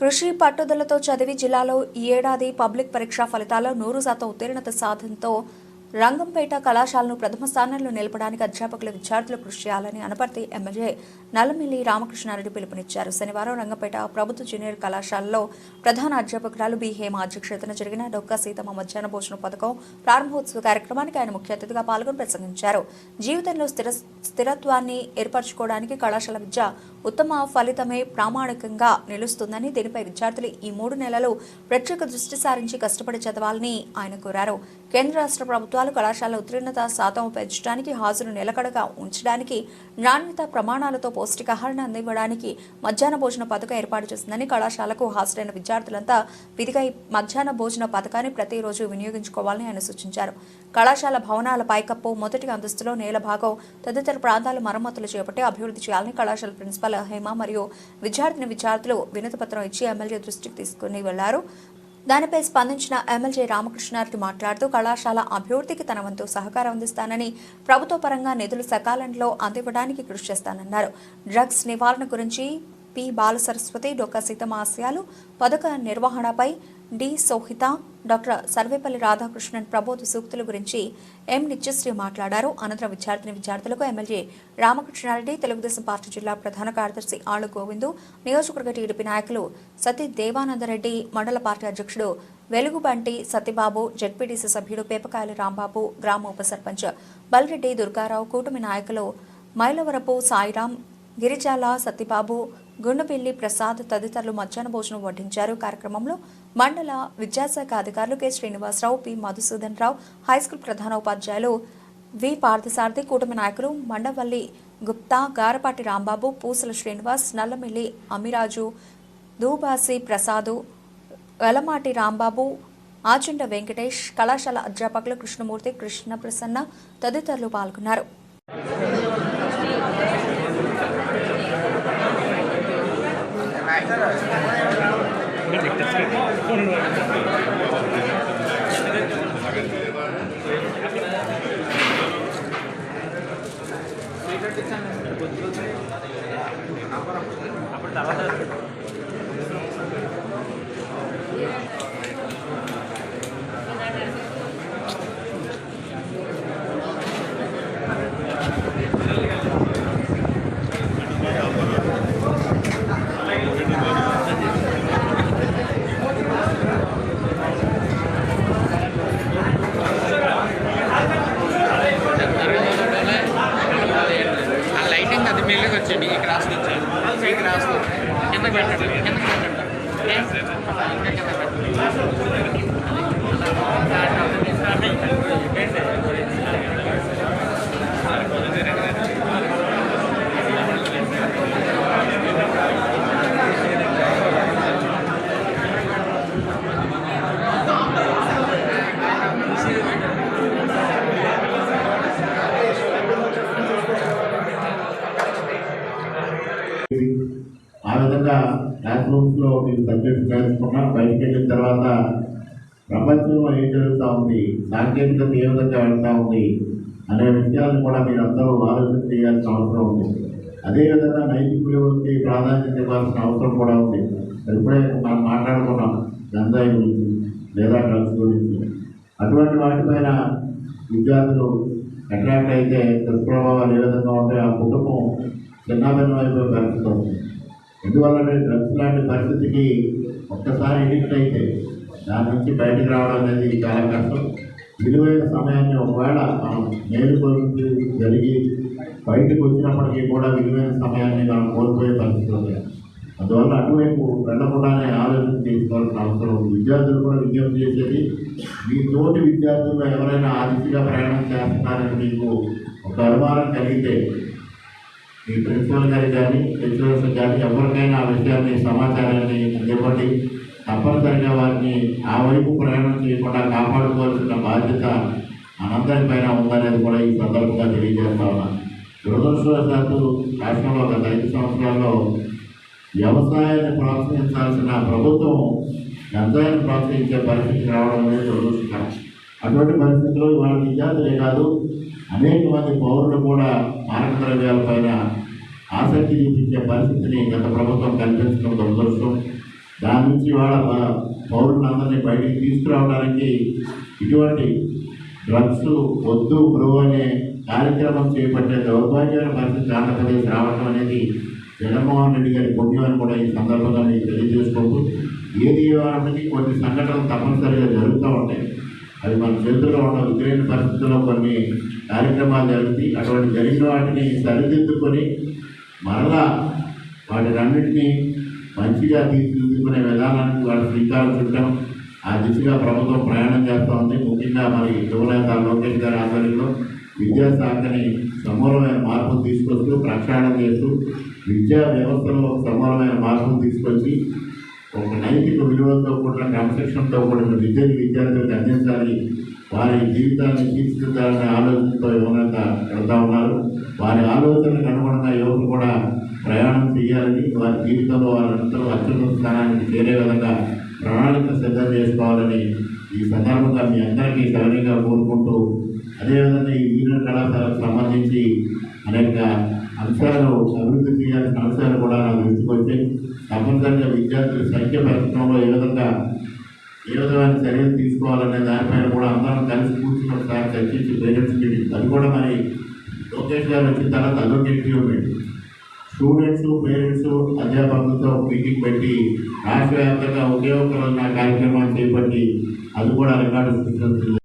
కృషి పట్టుదలతో చదివి జిల్లాలో ఈ ఏడాది పబ్లిక్ పరీక్షా ఫలితాల్లో నూరు శాతం ఉత్తీర్ణత సాధనతో రంగంపేట కళాశాలను ప్రథమ స్థానంలో నిలపడానికి అధ్యాపకులు విద్యార్థులు కృషి చేయాలని అనపర్తి ఎమ్మెల్యే నల్లమిల్లి రామకృష్ణారెడ్డి పిలుపునిచ్చారు. శనివారం రంగంపేట ప్రభుత్వ జూనియర్ కళాశాలలో ప్రధాన అధ్యాపకురాలు బి హేమ అధ్యక్షతన జరిగిన డొక్క సీతమ్మ మధ్యాహ్న భోజన పథకం ప్రారంభోత్సవ కార్యక్రమానికి ఆయన ముఖ్య అతిథిగా పాల్గొని ప్రసంగించారు. జీవితంలో స్థిర స్థిరత్వాన్ని ఏర్పరచుకోవడానికి కళాశాల విద్య ఉత్తమ ఫలితమే ప్రామాణికంగా నిలుస్తుందని దీనిపై విద్యార్థులు ఈ మూడు నెలలు ప్రత్యేక దృష్టి సారించి కష్టపడి చదవాలని ఆయన కోరారు. కేంద్ర రాష్ట్ర ప్రభుత్వాలు కళాశాల ఉత్తీర్ణత శాతం పెంచడానికి హాజరు నిలకడగా ఉంచడానికి నాణ్యత ప్రమాణాలతో పౌష్టికాహారాన్ని అందివ్వడానికి మధ్యాహ్న భోజన పథకం ఏర్పాటు చేసిందని కళాశాలకు హాజరైన విద్యార్థులంతా విధిగా మధ్యాహ్న భోజన పథకాన్ని ప్రతిరోజు వినియోగించుకోవాలని ఆయన సూచించారు. కళాశాల భవనాల పైకప్పు మొదటి అంతస్తులో నేల భాగం తదితర ప్రాంతాల మరమ్మతులు చేపట్టి అభివృద్ధి చేయాలని కళాశాల ప్రిన్సిపల్ హేమ మరియు విద్యార్థిని విద్యార్థులు వినతిపత్రం ఇచ్చి ఎమ్మెల్యే దృష్టికి తీసుకుని వెళ్ళారు. దానిపై స్పందించిన ఎమ్మెల్యే రామకృష్ణారెడ్డి మాట్లాడుతూ కళాశాల అభివృద్ధికి తన వంతు సహకారం అందిస్తానని ప్రభుత్వ పరంగా నిధులు సకాలంలో అందివ్వడానికి కృషి చేస్తానన్నారు. డ్రగ్స్ నివారణ గురించి పి. బాలసరస్వతి డొక్క సీతమాశయాలు పథక నిర్వహణపై డి. సోహిత డాక్టర్ సర్వేపల్లి రాధాకృష్ణన్ ప్రబోధ సూక్తుల గురించి ఎం. నిత్యశ్రీ మాట్లాడారు. అనంతరం విద్యార్థిని విద్యార్థులకు ఎమ్మెల్యే రామకృష్ణారెడ్డి తెలుగుదేశం పార్టీ జిల్లా ప్రధాన కార్యదర్శి ఆళ్ళ గోవిందు నియోజకవర్గ టీడీపీ నాయకులు సతీ దేవానందరెడ్డి మండల పార్టీ అధ్యక్షుడు వెలుగుబంటి సత్యబాబు జడ్పీటీసీ సభ్యుడు పేపకాయల రాంబాబు గ్రామ ఉప సర్పంచ్ బల్రెడ్డి దుర్గారావు కూటమి నాయకులు మైలవరపు సాయిరాం గిరిజాల సత్యబాబు గుండెపిల్లి ప్రసాద్ తదితరులు మధ్యాహ్న భోజనం వడ్డించారు. కార్యక్రమంలో మండల విద్యాశాఖ అధికారులు K. Srinivasarao P. Madhusudan Rao high school ప్రధాన ఉపాధ్యాయులు వి. పార్థసారథి కూటమి నాయకులు మండవల్లి గుప్తా గారపాటి రాంబాబు పూసల శ్రీనివాస్ నల్లమిల్లి అమిరాజు దూబాసి ప్రసాదు వెలమాటి రాంబాబు ఆచండ వెంకటేష్ కళాశాల అధ్యాపకులు కృష్ణమూర్తి కృష్ణ ప్రసన్న తదితరులు పాల్గొన్నారు. ఆ వచ్చండి ఈ క్రాస్ నుంచి ఈ క్రాస్ కిందకి పెట్టండి కిందకి class నేను సబ్జెక్ట్ నేర్చుకున్నా బయటకు వెళ్ళిన తర్వాత ప్రపంచంలో ఏం జరుగుతూ ఉంది? సాంకేతికత ఏ విధంగా వెళ్తూ ఉంది? అనే విషయాలను కూడా మీరు అందరూ ఆలోచన చేయాల్సిన అవసరం ఉంది. అదేవిధంగా నైతిక విలువలకి ప్రాధాన్యత ఇవ్వాల్సిన అవసరం కూడా ఉంది. ఇప్పుడే మనం మాట్లాడుకున్నాం గంజాయి గురించి లేదా డ్రగ్స్ గురించి. అటువంటి వాటిపైన విద్యార్థులు అట్రాక్ట్ అయితే దుష్ప్రభావాలు ఏ విధంగా ఉంటాయి ఆ కుటుంబం చిన్నాభిన్నం పరిస్థితి ఉంది ఎందువల్ల డ్రగ్స్ లాంటి పరిస్థితికి ఒక్కసారి ఎడిక్ట్ అయితే దాని నుంచి బయటకు రావడం అనేది చాలా కష్టం. విలువైన సమయాన్ని ఒకవేళ మనం మేలుకొల్పి జరిగి బయటకు వచ్చినప్పటికీ కూడా విలువైన సమయాన్ని మనం కోల్పోయే పరిస్థితులు అందువల్ల అటువైపు వెళ్ళకుండానే ఆలోచన తీసుకోవాల్సిన అవసరం ఉంది. విద్యార్థులు కూడా విజ్ఞప్తి చేసేది మీ తోటి విద్యార్థులు ఎవరైనా ఆ ప్రయాణం చేస్తున్నారని మీకు ఒక అనుమానం కలిగితే మీ ప్రిన్సిపల్ గారికి కానీ లెక్చరర్స్ కానీ ఎవరికైనా ఆ విషయాన్ని సమాచారాన్ని ఇవ్వండి. తప్పనిసరిగా వారిని ఆ వైపు ప్రయాణం చేయకుండా కాపాడుకోవాల్సిన బాధ్యత అనంతరిపైన పైన ఉందనేది కూడా ఈ సందర్భంగా తెలియజేస్తా ఉన్నా. దురదృష్టవశాత్తు రాష్ట్రంలో గత ఐదు సంవత్సరాల్లో వ్యవసాయాన్ని ప్రోత్సహించాల్సిన ప్రభుత్వం గంజాయిని ప్రోత్సహించే పరిస్థితి రావడం అనేది దురదృష్టకరం. అటువంటి పరిస్థితిలో ఇవాళ విద్యార్థులే కాదు అనేక మంది పౌరులు కూడా మారక ద్రవ్యాలపైన ఆసక్తి చూపించే పరిస్థితిని గత ప్రభుత్వం కల్పించడం దురదృష్టం. దాని నుంచి వాళ్ళ పౌరులందరినీ బయటికి తీసుకురావడానికి ఇటువంటి డ్రగ్స్ వద్దు బ్రో అనే కార్యక్రమం చేపట్టే దౌర్భాగ్యమైన పరిస్థితి ఆంధ్రప్రదేశ్ రావడం అనేది జగన్మోహన్ రెడ్డి గారి పుణ్యమని కూడా ఈ సందర్భంగా మీకు తెలియజేసుకుంటూ ఏది ఏమైనప్పటికీ కొన్ని సంఘటనలు తప్పనిసరిగా జరుగుతూ ఉంటాయి. అది మన చేతుల్లో ఉన్న విధమైన పరిస్థితుల్లో కొన్ని కార్యక్రమాలు జరుగుతాయి అటువంటి జరిగిన వాటిని సరిదిద్దుకొని మరలా వాటినన్నింటినీ మంచిగా తీర్చిదిద్దుకునే విధానానికి వాళ్ళు శ్రీకారం చుట్టాం ఆ దిశగా ప్రభుత్వం ప్రయాణం చేస్తూ ఉంది. ముఖ్యంగా మరి యువనేత లోకేష్ గారి ఆధ్వర్యంలో విద్యాశాఖని సమూలమైన మార్పులు తీసుకొస్తూ ప్రక్షాళన చేస్తూ విద్యా వ్యవస్థలో సమూలమైన మార్పులు తీసుకొచ్చి ఒక నైతిక విలువలతో కూడిన క్రమశిక్షణతో కూడిన విద్యను విద్యార్థులకు అందించాలి. వారి జీవితాన్ని తీర్చిదిద్దాలనే ఆలోచనతో యువనేత వెళ్తా ఉన్నారు. వారి ఆలోచనలకు అనుగుణంగా యువకు కూడా ప్రయాణం చేయాలని వారి జీవితంలో వారందరూ అత్యున్నత స్థానానికి చేరే విధంగా ప్రణాళిక సిద్ధం చేసుకోవాలని ఈ సందర్భంగా మీ అందరికీ సరళంగా కోరుకుంటూ అదేవిధంగా ఈ వీర కళాశాలకు సంబంధించి అనేక అంశాలు అభివృద్ధి చేయాల్సిన అంశాలు కూడా నా దృష్టికి వచ్చాయి తప్పనిసరిగా విద్యార్థుల సంఖ్య పెంచడంలో ఏ విధంగా ఏ విధమైన చర్యలు తీసుకోవాలనే దానిపైన కూడా అందరం కలిసి కూర్చుని ఒకసారి చర్చించి పేరెంట్స్ మీటింగ్ అది కూడా మరి లోకేష్ గారు వచ్చిన తర్వాత అదొక ఇంటర్వ్యూ మీటింగ్ స్టూడెంట్స్ పేరెంట్స్ అధ్యాపకులతో మీటింగ్ పెట్టి రాష్ట్ర వ్యాప్తంగా ఒకే ఒక్క నా కార్యక్రమాన్ని చేపట్టి అది కూడా రికార్డు